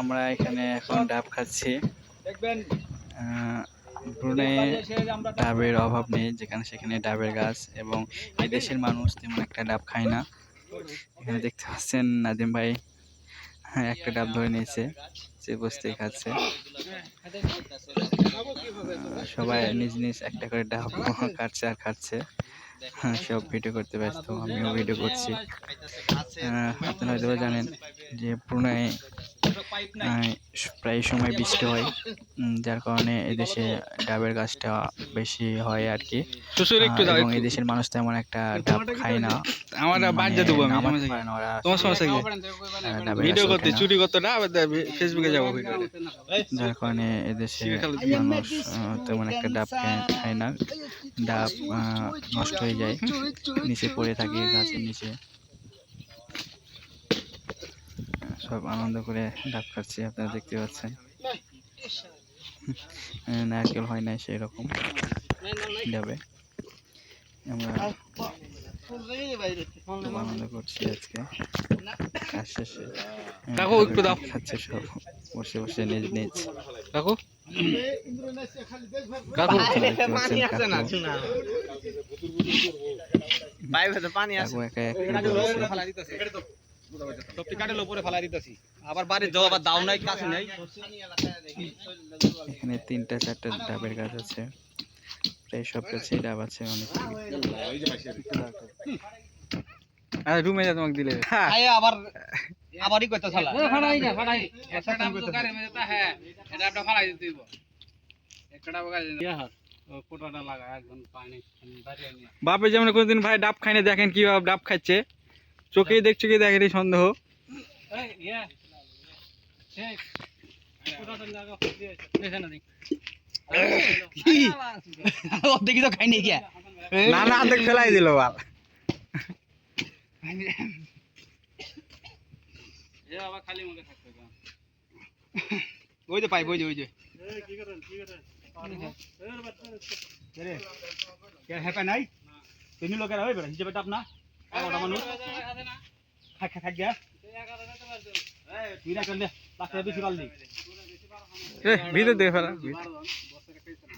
আমরা এখানে এখন ডাব খাচ্ছি। ব্রুনে ডাবের অভাব নেই যেখানে সেখানে ডাবের গাছ এবং এই দেশের মানুষ তেমন একটা ডাব খায় না। এখানে দেখতে পাচ্ছেন নাদিম ভাই হ্যাঁ, একটা ডাব ধরে নিয়েছে সে বসতেই খাচ্ছে। সবাই নিজ নিজ একটা করে ডাব কাটছে আর খাচ্ছে। হ্যাঁ, সব ভিডিও করতে ব্যস্ত আমিও ভিডিও করছি। আপনারা হয়তো জানেন যে পুরোনায় প্রায় সময় বৃষ্টি হয়। উম, যার কারণে এদেশে ডাবের গাছটা বেশি হয় আর কি এবং এদেশের মানুষ তেমন একটা ডাব খায় না। আমার মানে বাদ দেবো আমি নামাজ সমস্যা কি? পড়ে না ওরা তোমার সমস্যা কি? ভিডিও করতে চুরি করতে না ফেসবুকে যাব যার কারণে এদেশে মানুষ তেমন একটা ডাব খায় খায় না। ডাব আহ, নষ্ট হয়ে যায়। নিচে পড়ে থাকে গাছের নিচে। সব আনন্দ করে ডাব খাচ্ছে আপনারা দেখতে পাচ্ছেন। আহ, নারকেল হয় নাই সেই রকম ডাবে। আমরা খুব আনন্দ করছি আজকে। কাজ শেষে। কাকু, একটু দাও। খাচ্ছে সব। বসে বসে নিজ নিজ। কাকু? কাকু পানি বসে। সবটি কাটের উপরে ফালাই দিতেছি। আবার বাড়ির যাও আবার দাও নাই কাছে নাই। এখানে তিনটা চারটা ডাবের গাছ আছে। প্রায় সব ডাব আছে অনেক। আরে রুমে যা তোমাকে দিলে। খায় আবার আবারই কইতে শালা। ফাড়াই না ফাড়াই। একটা ডাব দোকানে মধ্যে তা হ্যাঁ এটা ডাবটা ফাড়াই দিতে দিব একটা ডাব গাছ ইয়া হাত ফোটাটা লাগা একদম পানি দাঁড়িয়ে বাপে যেমন কোনদিন ভাই ডাব খাইনি দেখেন কীভাবে ডাব খাচ্ছে। চোখেই দেখছ কি দেখেনি সন্দেহ। দেখি তো খাই নাই না না অর্ধেক ফেলাই দিল বাল। ওই যে ওই যে ওই যে। তিনি লোকের হই বেড়া হিসেবে না মানুষ। খাক খাক খাক গিয়া তুই না করলে লাস্টে বেশি পাল দি এ, ভিতর দিয়ে ফেলা বছরে কইছে না